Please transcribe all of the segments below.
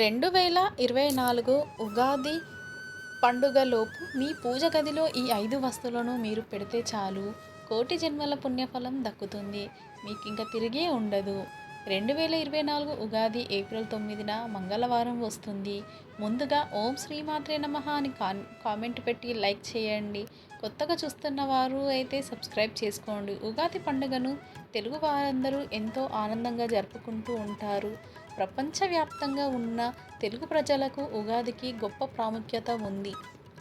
రెండు వేల ఇరవై నాలుగు ఉగాది పండుగలోపు మీ పూజ గదిలో ఈ ఐదు వస్తువులను మీరు పెడితే చాలు. కోటి జన్మల పుణ్యఫలం దక్కుతుంది. మీకు ఇంకా తిరిగే ఉండదు. రెండు వేల ఇరవై నాలుగు ఉగాది ఏప్రిల్ తొమ్మిదిన మంగళవారం వస్తుంది. ముందుగా ఓం శ్రీమాత్రే నమ అని కామెంట్ పెట్టి లైక్ చేయండి. కొత్తగా చూస్తున్న వారు అయితే సబ్స్క్రైబ్ చేసుకోండి. ఉగాది పండుగను తెలుగు వారందరూ ఎంతో ఆనందంగా జరుపుకుంటూ ఉంటారు. ప్రపంచవ్యాప్తంగా ఉన్న తెలుగు ప్రజలకు ఉగాదికి గొప్ప ప్రాముఖ్యత ఉంది.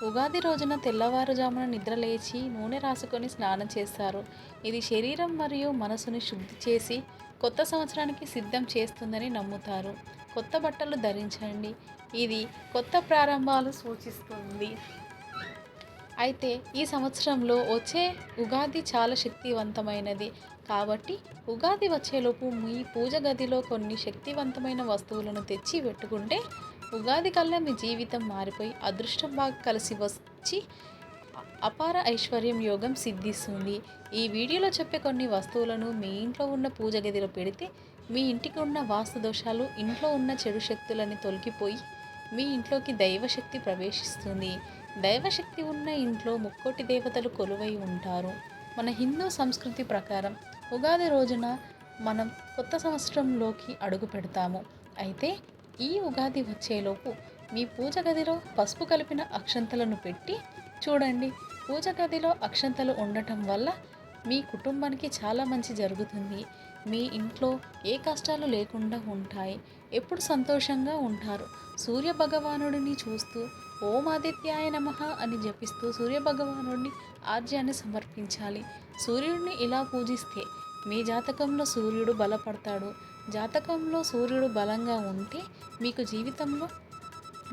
ఉగాది రోజున తెల్లవారుజామున నిద్రలేచి నూనె రాసుకొని స్నానం చేస్తారు. ఇది శరీరం మరియు మనసుని శుద్ధి చేసి కొత్త సంవత్సరానికి సిద్ధం చేస్తుందని నమ్ముతారు. కొత్త బట్టలు ధరించండి. ఇది కొత్త ప్రారంభాలు సూచిస్తుంది. అయితే ఈ సంవత్సరంలో వచ్చే ఉగాది చాలా శక్తివంతమైనది. కాబట్టి ఉగాది వచ్చేలోపు మీ పూజ గదిలో కొన్ని శక్తివంతమైన వస్తువులను తెచ్చి పెట్టుకుంటే ఉగాది కల్లా మీ జీవితం మారిపోయి అదృష్టం బాగా కలిసి వచ్చి అపార ఐశ్వర్యం యోగం సిద్ధిస్తుంది. ఈ వీడియోలో చెప్పే కొన్ని వస్తువులను మీ ఇంట్లో ఉన్న పూజ గదిలో పెడితే మీ ఇంటికి ఉన్న వాస్తు దోషాలు ఇంట్లో ఉన్న చెడు శక్తులని తొలగిపోయి మీ ఇంట్లోకి దైవశక్తి ప్రవేశిస్తుంది. దైవశక్తి ఉన్న ఇంట్లో ముక్కోటి దేవతలు కొలువై ఉంటారు. మన హిందూ సంస్కృతి ప్రకారం ఉగాది రోజున మనం కొత్త సంవత్సరంలోకి అడుగు పెడతాము. అయితే ఈ ఉగాది వచ్చేలోపు మీ పూజ గదిలో పసుపు కలిపిన అక్షంతలను పెట్టి చూడండి. పూజ గదిలో అక్షంతలు ఉండటం వల్ల మీ కుటుంబానికి చాలా మంచి జరుగుతుంది. మీ ఇంట్లో ఏ కష్టాలు లేకుండా ఉంటాయి. ఎప్పుడు సంతోషంగా ఉంటారు. సూర్య భగవానుడిని చూస్తూ ఓం ఆదిత్యాయ నమ అని జపిస్తూ సూర్య భగవానుడిని ఆర్జ్యాన్ని సమర్పించాలి. సూర్యుడిని ఇలా పూజిస్తే మీ జాతకంలో సూర్యుడు బలపడతాడు. జాతకంలో సూర్యుడు బలంగా ఉంటే మీకు జీవితంలో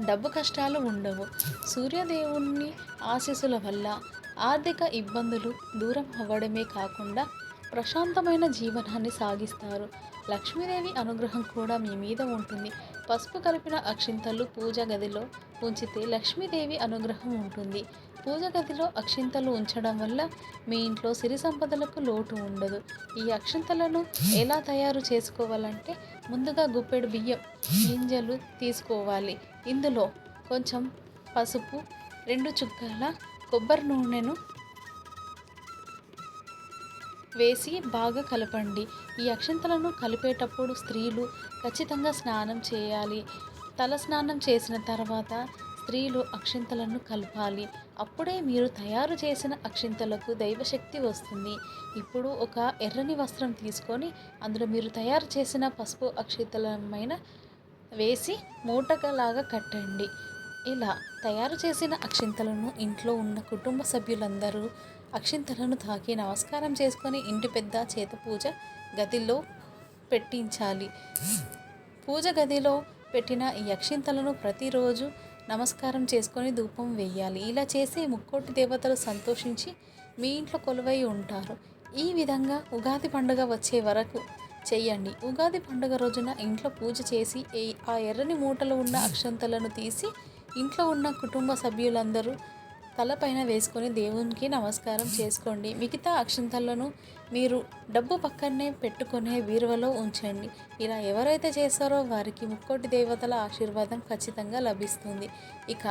డబ్బు కష్టాలు ఉండవు. సూర్యదేవుని ఆశీస్సుల వల్ల ఆర్థిక ఇబ్బందులు దూరం అవ్వడమే కాకుండా ప్రశాంతమైన జీవనాన్ని సాగిస్తారు. లక్ష్మీదేవి అనుగ్రహం కూడా మీ మీద ఉంటుంది. పసుపు కలిపిన అక్షింతలు పూజ గదిలో ఉంచితే లక్ష్మీదేవి అనుగ్రహం ఉంటుంది. పూజ గదిలో అక్షింతలు ఉంచడం వల్ల మీ ఇంట్లో సిరి సంపదలకు లోటు ఉండదు. ఈ అక్షింతలను ఎలా తయారు చేసుకోవాలంటే ముందుగా గుప్పెడు బియ్యం గింజలు తీసుకోవాలి. ఇందులో కొంచెం పసుపు రెండు చుక్కల కొబ్బరి నూనెను వేసి బాగా కలపండి. ఈ అక్షంతలను కలిపేటప్పుడు స్త్రీలు ఖచ్చితంగా స్నానం చేయాలి. తల స్నానం చేసిన తర్వాత స్త్రీలు అక్షింతలను కలపాలి. అప్పుడే మీరు తయారు చేసిన అక్షింతలకు దైవశక్తి వస్తుంది. ఇప్పుడు ఒక ఎర్రని వస్త్రం తీసుకొని అందులో మీరు తయారు చేసిన పసుపు అక్షింతలమైన వేసి మూటకలాగా కట్టండి. ఇలా తయారు చేసిన అక్షింతలను ఇంట్లో ఉన్న కుటుంబ సభ్యులందరూ అక్షింతలను తాకి నమస్కారం చేసుకొని ఇంటి పెద్ద చేత పూజ గదిలో పెట్టించాలి. పూజ గదిలో పెట్టిన ఈ అక్షింతలను ప్రతిరోజు నమస్కారం చేసుకొని ధూపం వేయాలి. ఇలా చేసి ముక్కోటి దేవతలు సంతోషించి మీ ఇంట్లో కొలువై ఉంటారు. ఈ విధంగా ఉగాది పండుగ వచ్చే వరకు చేయండి. ఉగాది పండుగ రోజున ఇంట్లో పూజ చేసి ఏ- ఆ ఎర్రని మూటలు ఉన్న అక్షంతలను తీసి ఇంట్లో ఉన్న కుటుంబ సభ్యులందరూ తలపైన వేసుకొని దేవునికి నమస్కారం చేసుకోండి. మిగతా అక్షంతలను మీరు డబ్బు పక్కనే పెట్టుకునే బీరువలో ఉంచండి. ఇలా ఎవరైతే చేస్తారో వారికి ముక్కోటి దేవతల ఆశీర్వాదం ఖచ్చితంగా లభిస్తుంది. ఇక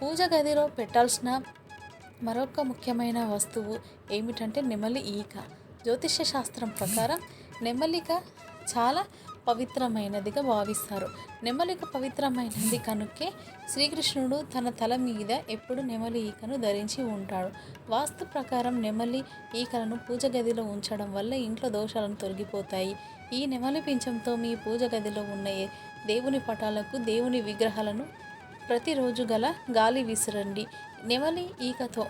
పూజ గదిలో పెట్టాల్సిన మరొక ముఖ్యమైన వస్తువు ఏమిటంటే నెమలి ఈక. జ్యోతిష్య శాస్త్రం ప్రకారం నెమలిక చాలా పవిత్రమైనదిగా భావిస్తారు. నెమలిక పవిత్రమైనది కనుకే శ్రీకృష్ణుడు తన తల మీద ఎప్పుడు నెమలి ఈకను ధరించి ఉంటాడు. వాస్తు ప్రకారం నెమలి ఈకలను పూజ గదిలో ఉంచడం వల్ల ఇంట్లో దోషాలను తొలగిపోతాయి. ఈ నెమలి పింఛంతో మీ పూజ గదిలో ఉన్న దేవుని పటాలకు దేవుని విగ్రహాలను ప్రతిరోజు గల గాలి విసిరండి. నెమలి ఈకతో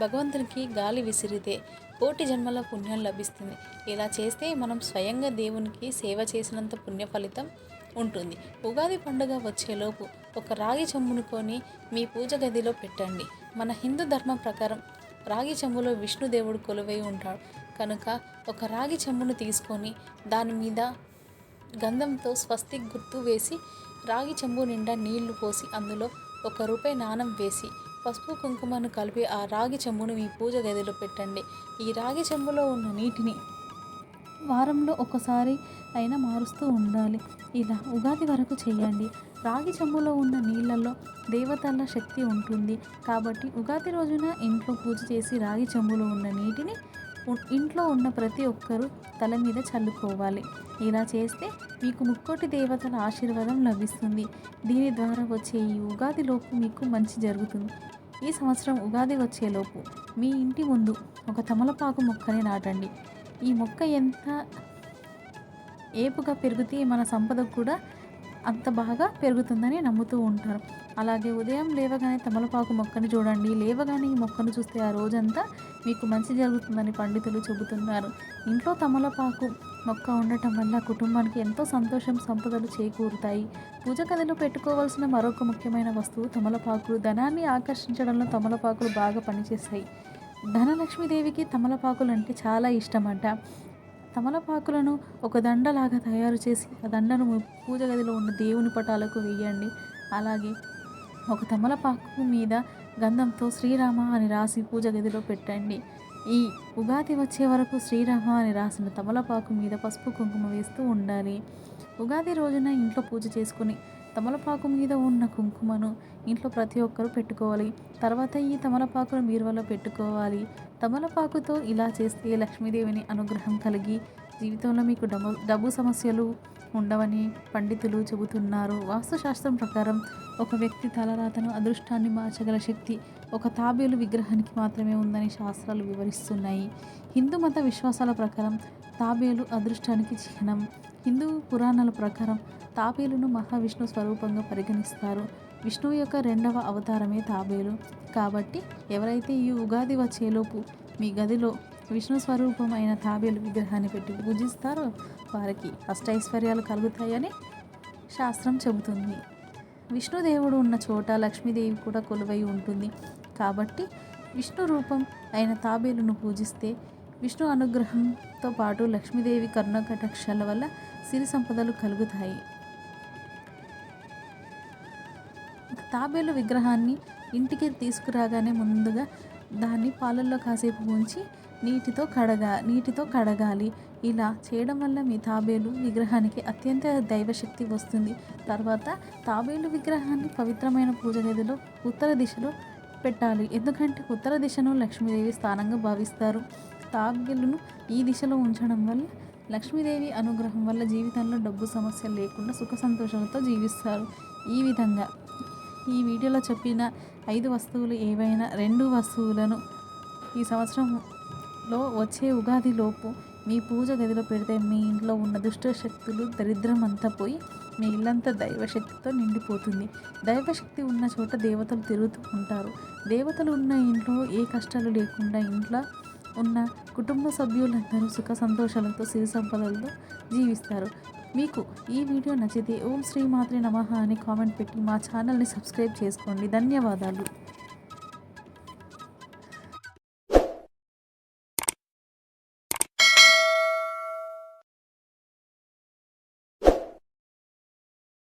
భగవంతునికి గాలి విసిరితే కోటి జన్మల పుణ్యం లభిస్తుంది. ఇలా చేస్తే మనం స్వయంగా దేవునికి సేవ చేసినంత పుణ్య ఫలితం ఉంటుంది. ఉగాది పండుగ వచ్చేలోపు ఒక రాగి చెంబును కొని మీ పూజ గదిలో పెట్టండి. మన హిందూ ధర్మం ప్రకారం రాగి చెంబులో విష్ణుదేవుడు కొలువై ఉంటాడు. కనుక ఒక రాగి చెంబును తీసుకొని దాని మీద గంధంతో స్వస్తి గుర్తు వేసి రాగి చెంబు నిండా నీళ్ళు పోసి అందులో ఒక రూపాయి నాణం వేసి పసుపు కుంకుమను కలిపి ఆ రాగి చెంబును మీ పూజ గదిలో పెట్టండి. ఈ రాగి చెంబులో ఉన్న నీటిని వారంలో ఒకసారి అయినా మారుస్తూ ఉండాలి. ఇలా ఉగాది వరకు చేయండి. రాగి చెంబులో ఉన్న నీళ్ళల్లో దేవతల శక్తి ఉంటుంది. కాబట్టి ఉగాది రోజున ఇంట్లో పూజ చేసి రాగి చెంబులో ఉన్న నీటిని ఇంట్లో ఉన్న ప్రతి ఒక్కరూ తల మీద చల్లుకోవాలి. ఇలా చేస్తే మీకు ముక్కోటి దేవతల ఆశీర్వాదం లభిస్తుంది. దీని ద్వారా వచ్చే ఈ ఉగాదిలోపు మీకు మంచి జరుగుతుంది. ఈ సంవత్సరం ఉగాది వచ్చేలోపు మీ ఇంటి ముందు ఒక తమలపాకు మొక్కని నాటండి. ఈ మొక్క ఎంత ఏపుగా పెరిగితే మన సంపద కూడా అంత బాగా పెరుగుతుందని నమ్ముతూ ఉంటారు. అలాగే ఉదయం లేవగానే తమలపాకు మొక్కని చూడండి. లేవగానే ఈ మొక్కను చూస్తే ఆ రోజంతా మీకు మంచి జరుగుతుందని పండితులు చెబుతున్నారు. ఇంట్లో తమలపాకు మొక్క ఉండటం వల్ల కుటుంబానికి ఎంతో సంతోషం సంపదలు చేకూరుతాయి. పూజ గదిలో పెట్టుకోవాల్సిన మరొక ముఖ్యమైన వస్తువు తమలపాకులు. ధనాన్ని ఆకర్షించడంలో తమలపాకులు బాగా పనిచేస్తాయి. ధనలక్ష్మీదేవికి తమలపాకులు అంటే చాలా ఇష్టమంట. తమలపాకులను ఒక దండలాగా తయారు చేసి ఆ దండను పూజ గదిలో ఉన్న దేవుని పటాలకు వేయండి. అలాగే ఒక తమలపాకు మీద గంధంతో శ్రీరామ అని రాసి పూజ గదిలో పెట్టండి. ఈ ఉగాది వచ్చే వరకు శ్రీరామ అని రాసిన తమలపాకు మీద పసుపు కుంకుమ వేస్తూ ఉండాలి. ఉగాది రోజున ఇంట్లో పూజ చేసుకుని తమలపాకు మీద ఉన్న కుంకుమను ఇంట్లో ప్రతి ఒక్కరూ పెట్టుకోవాలి. తర్వాత ఈ తమలపాకును బీరువాలో పెట్టుకోవాలి. తమలపాకుతో ఇలా చేస్తే లక్ష్మీదేవిని అనుగ్రహం కలిగి జీవితంలో మీకు డబ్బు డబ్బు సమస్యలు ఉండవని పండితులు చెబుతున్నారు. వాస్తుశాస్త్రం ప్రకారం ఒక వ్యక్తి తలరాతను అదృష్టాన్ని మార్చగల శక్తి ఒక తాబేలు విగ్రహానికి మాత్రమే ఉందని శాస్త్రాలు వివరిస్తున్నాయి. హిందూ మత విశ్వాసాల ప్రకారం తాబేలు అదృష్టానికి చిహ్నం. హిందూ పురాణాల ప్రకారం తాబేలును మహావిష్ణు స్వరూపంగా పరిగణిస్తారు. విష్ణువు యొక్క రెండవ అవతారమే తాబేలు. కాబట్టి ఎవరైతే ఈ ఉగాది వచ్చేలోపు మీ గదిలో విష్ణు స్వరూపం అయిన తాబేలు విగ్రహాన్ని పెట్టి పూజిస్తారో వారికి అష్టైశ్వర్యాలు కలుగుతాయని శాస్త్రం చెబుతుంది. విష్ణుదేవుడు ఉన్న చోట లక్ష్మీదేవి కూడా కొలువై ఉంటుంది. కాబట్టి విష్ణు రూపం అయిన తాబేలును పూజిస్తే విష్ణు అనుగ్రహంతో పాటు లక్ష్మీదేవి కరుణకటాక్షాల వల్ల సిరి సంపదలు కలుగుతాయి. తాబేలు విగ్రహాన్ని ఇంటికి తీసుకురాగానే ముందుగా దాన్ని పాలల్లో కాసేపు ఉంచి నీటితో కడగా నీటితో కడగాలి. ఇలా చేయడం వల్ల మీ తాబేలు విగ్రహానికి అత్యంత దైవశక్తి వస్తుంది. తర్వాత తాబేలు విగ్రహాన్ని పవిత్రమైన పూజ గదిలో ఉత్తర దిశలో పెట్టాలి. ఎందుకంటే ఉత్తర దిశను లక్ష్మీదేవి స్థానంగా భావిస్తారు. తాబేలును ఈ దిశలో ఉంచడం వల్ల లక్ష్మీదేవి అనుగ్రహం వల్ల జీవితంలో డబ్బు సమస్య లేకుండా సుఖ సంతోషాలతో జీవిస్తారు. ఈ విధంగా ఈ వీడియోలో చెప్పిన ఐదు వస్తువులు ఏవైనా రెండు వస్తువులను ఈ సంవత్సరం లో వచ్చే ఉగాదిలోపు మీ పూజ గదిలో పెడితే మీ ఇంట్లో ఉన్న దుష్ట శక్తులు దరిద్రం అంతా పోయి మీ ఇల్లంతా దైవశక్తితో నిండిపోతుంది. దైవశక్తి ఉన్న చోట దేవతలు తిరుగుతూ ఉంటారు. దేవతలు ఉన్న ఇంట్లో ఏ కష్టాలు లేకుండా ఇంట్లో ఉన్న కుటుంబ సభ్యులందరూ సుఖ సంతోషాలతో సిరి సంపదలతో జీవిస్తారు. మీకు ఈ వీడియో నచ్చితే ఓం శ్రీ మాత్రే నమః అని కామెంట్ పెట్టి మా ఛానల్ని సబ్స్క్రైబ్ చేసుకోండి. ధన్యవాదాలు.